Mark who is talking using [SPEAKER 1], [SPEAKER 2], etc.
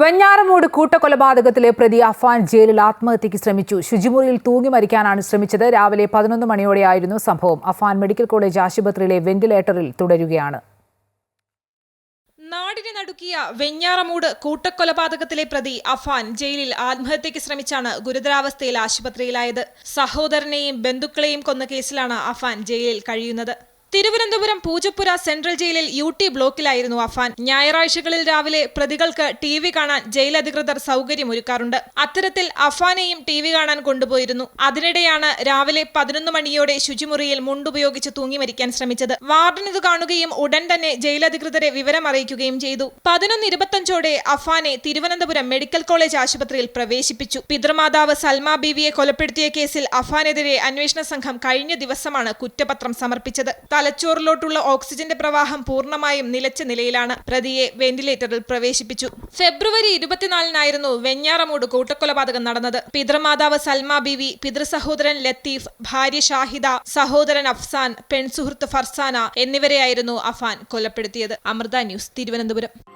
[SPEAKER 1] വെഞ്ഞാറമൂട് കൂട്ടക്കൊലപാതകത്തിലെ പ്രതി അഫാൻ ജയിലിൽ ആത്മഹത്യയ്ക്ക് ശ്രമിച്ചു. ശുചിമുറിയിൽ തൂങ്ങി മരിക്കാനാണ് ശ്രമിച്ചത്. രാവിലെ പതിനൊന്ന് മണിയോടെയായിരുന്നു സംഭവം. അഫാൻ മെഡിക്കൽ കോളേജ് ആശുപത്രിയിലെ വെന്റിലേറ്ററിൽ തുടരുകയാണ്.
[SPEAKER 2] നാടിനെ നടുക്കിയ വെഞ്ഞാറമൂട് കൂട്ടക്കൊലപാതകത്തിലെ പ്രതി അഫാൻ ജയിലിൽ ആത്മഹത്യയ്ക്ക് ശ്രമിച്ചാണ് ഗുരുതരാവസ്ഥയിൽ ആശുപത്രിയിലായത്. സഹോദരനെയും ബന്ധുക്കളെയും കൊന്ന കേസിലാണ് അഫാൻ ജയിലിൽ കഴിയുന്നത്. തിരുവനന്തപുരം പൂജപ്പുര സെൻട്രൽ ജയിലിൽ യു ടി ബ്ലോക്കിലായിരുന്നു അഫാൻ. ഞായറാഴ്ചകളിൽ രാവിലെ പ്രതികൾക്ക് ടി വി കാണാൻ ജയിൽ അധികൃതർ സൗകര്യമൊരുക്കാറുണ്ട്. അത്തരത്തിൽ അഫാനെയും ടി വി കാണാൻ കൊണ്ടുപോയിരുന്നു. അതിനിടെയാണ് രാവിലെ പതിനൊന്ന് മണിയോടെ ശുചിമുറിയിൽ മുണ്ടുപയോഗിച്ച് തൂങ്ങി മരിക്കാൻ ശ്രമിച്ചത്. വാർഡൻ ഇത് കാണുകയും ഉടൻ തന്നെ ജയിലധികൃതരെ വിവരം അറിയിക്കുകയും ചെയ്തു. പതിനൊന്ന് ഇരുപത്തഞ്ചോടെ അഫാനെ തിരുവനന്തപുരം മെഡിക്കൽ കോളേജ് ആശുപത്രിയിൽ പ്രവേശിപ്പിച്ചു. പിതൃമാതാവ് സൽമ ബീവിയെ കൊലപ്പെടുത്തിയ കേസിൽ അഫാനെതിരെ അന്വേഷണ സംഘം കഴിഞ്ഞ ദിവസമാണ് കുറ്റപത്രം സമർപ്പിച്ചത്. തലച്ചോറിലോട്ടുള്ള ഓക്സിജന്റെ പ്രവാഹം പൂർണമായും നിലച്ച നിലയിലാണ്. പ്രതിയെ വെന്റിലേറ്ററിൽ പ്രവേശിപ്പിച്ചു. ഫെബ്രുവരി ഇരുപത്തിനാലിനായിരുന്നു വെഞ്ഞാറമൂട് കൂട്ടക്കൊലപാതകം നടന്നത്. പിതൃമാതാവ് സൽമ ബിവി പിതൃസഹോദരൻ ലത്തീഫ് ഭാര്യ ഷാഹിദ സഹോദരൻ അഫ്സാൻ പെൺസുഹൃത്ത് ഫർസാന എന്നിവരെയായിരുന്നു അഫാൻ കൊലപ്പെടുത്തിയത്. അമൃത ന്യൂസ് തിരുവനന്തപുരം.